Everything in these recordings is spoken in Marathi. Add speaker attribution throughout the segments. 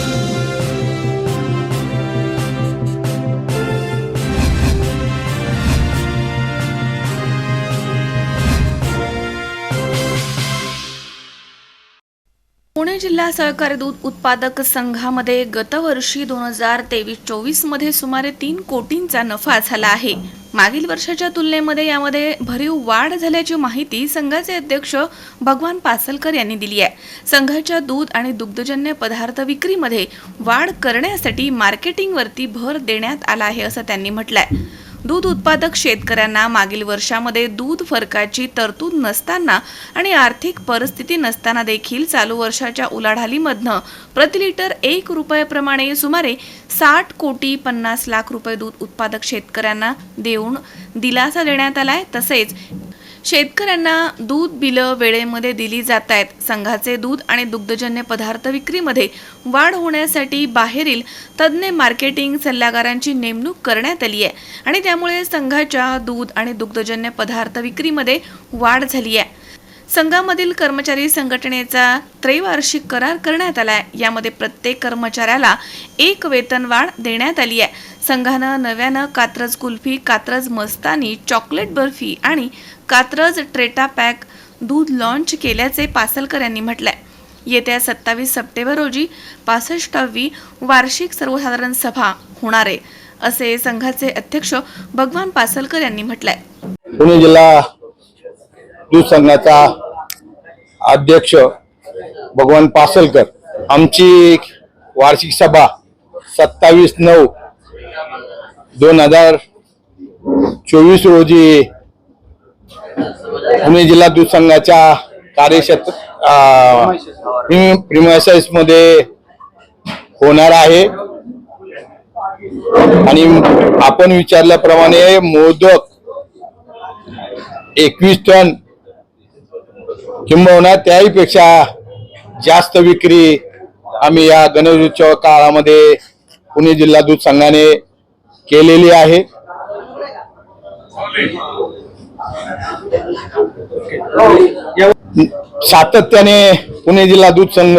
Speaker 1: Thank you. पुणे जिल्हा सहकारी दूध उत्पादक संघामध्ये गतवर्षी दोन हजार तेवीस चोवीसमध्ये सुमारे तीन कोटींचा नफा झाला आहे. मागील वर्षाच्या तुलनेमध्ये यामध्ये भरीव वाढ झाल्याची माहिती संघाचे अध्यक्ष भगवान पासलकर यांनी दिली आहे. संघाच्या दूध आणि दुग्धजन्य पदार्थ विक्रीमध्ये वाढ करण्यासाठी मार्केटिंगवरती भर देण्यात आला आहे असं त्यांनी म्हटलं आहे दूध उत्पादक शेतकऱ्यांना मागील वर्षामध्ये दूध फरकाची तरतूद नसताना आणि आर्थिक परिस्थिती नसताना देखील चालू वर्षाच्या उलाढालीमधनं प्रति लिटर एक रुपयाप्रमाणे सुमारे साठ कोटी पन्नास लाख रुपये दूध उत्पादक शेतकऱ्यांना देऊन दिलासा देण्यात आलाय. तसेच शेतकऱ्यांना दूध बिलं वेळेमध्ये दिली जात आहेत संघाचे दूध आणि दुग्धजन्य पदार्थ विक्रीमध्ये वाढ होण्यासाठी बाहेरील तज्ज्ञ मार्केटिंग सल्लागारांची नेमणूक करण्यात आली आहे. आणि त्यामुळे संघाच्या दूध आणि दुग्धजन्य पदार्थ विक्रीमध्ये वाढ झाली आहे. संघामधील कर्मचारी संघटनेचा त्रैवार्षिक करार करण्यात आला आहे यामध्ये प्रत्येक कर्मचाऱ्याला एक वेतनवाढ देण्यात आली आहे. संघानं नव्यानं कात्रज कुल्फी कात्रज मस्तानी चॉकलेट बर्फी आणि कात्रज ट्रेटा पॅक दूध लॉन्च केल्याचे पासलकर यांनी म्हटलंय. येत्या सत्तावीस सप्टेंबर रोजी पासष्टावी वार्षिक सर्वसाधारण सभा होणार आहे असे संघाचे अध्यक्ष भगवान पासलकर यांनी म्हटलंय.
Speaker 2: पुणे जिल्हा दूध संघाचा अध्यक्ष भगवान पासलकर. आमची वार्षिक सभा सत्तावीस नऊ दोन हजार चोवीस रोजी पुणे जिल्हा दूध संघाच्या कार्यक्षेत्र प्रिमायसाईसमध्ये होणार आहे. आणि आपण विचारल्याप्रमाणे मोदक एकवीस टन किंबहुना त्याहीपेक्षा जास्त विक्री आम्ही या गणेशोत्सव काळामध्ये पुणे जिल्हा दूध संघाने केलेली आहे. सातत्याने पुणे जिल्हा दूध संघ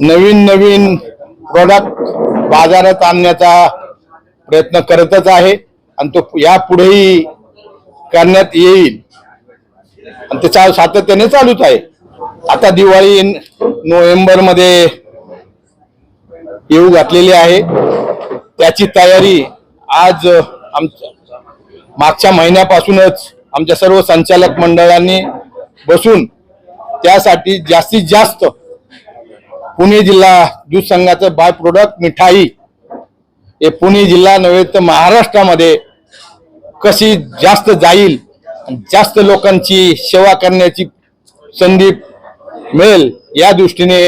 Speaker 2: नवीन नवीन प्रोडक्ट बाजारात आणण्याचा प्रयत्न करतच आहे. आणि तो यापुढेही करण्यात येईल. आणि ते चा सातत्याने चालूच आहे. आता दिवाळी नोव्हेंबरमध्ये येऊ घातलेली आहे. त्याची तयारी आज आमच्या मागच्या महिन्यापासूनच आमच्या सर्व संचालक मंडळांनी बसून त्यासाठी जास्तीत जास्त पुणे जिल्हा दूध संघाचं बाय प्रोडक्ट मिठाई हे पुणे जिल्हा नव्हे तर महाराष्ट्रामध्ये कशी जास्त जाईल जास्त लोकांची सेवा करण्याची संधी मिळेल या दृष्टीने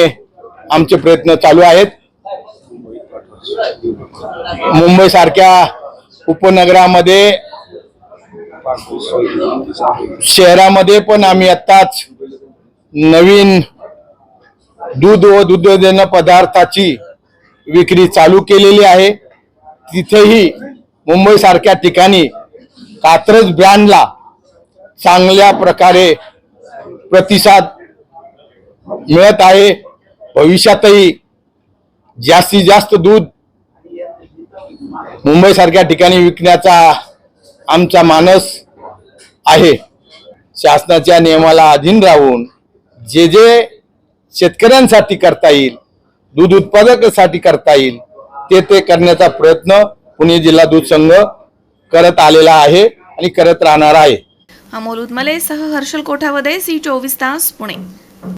Speaker 2: आमचे प्रयत्न चालू आहेत. मुंबई सारख्या उपनगरामध्ये शहरामध्ये पण आम्ही आत्ताच नवीन दूध व दुग्धजन्य पदार्थाची विक्री चालू केलेली आहे. तिथेही मुंबई सारख्या ठिकाणी कात्रज ब्रँडला चांगल्या प्रकारे प्रतिसाद मिळत आहे. भविष्यातही जास्तीत जास्त दूध मुंबईसारख्या ठिकाणी विकण्याचा आमचा मानस आहे. शासनाच्या नियमाला अधीन राहून जे जे शेतकऱ्यांसाठी करता येईल दूध उत्पादकासाठी करता येईल ते ते करण्याचा प्रयत्न पुणे जिल्हा दूध संघ करत आलेला आहे आणि करत राहणार आहे.
Speaker 1: अमोल उदमले सह हर्षल कोठावदे सी चोवीस तास पुणे.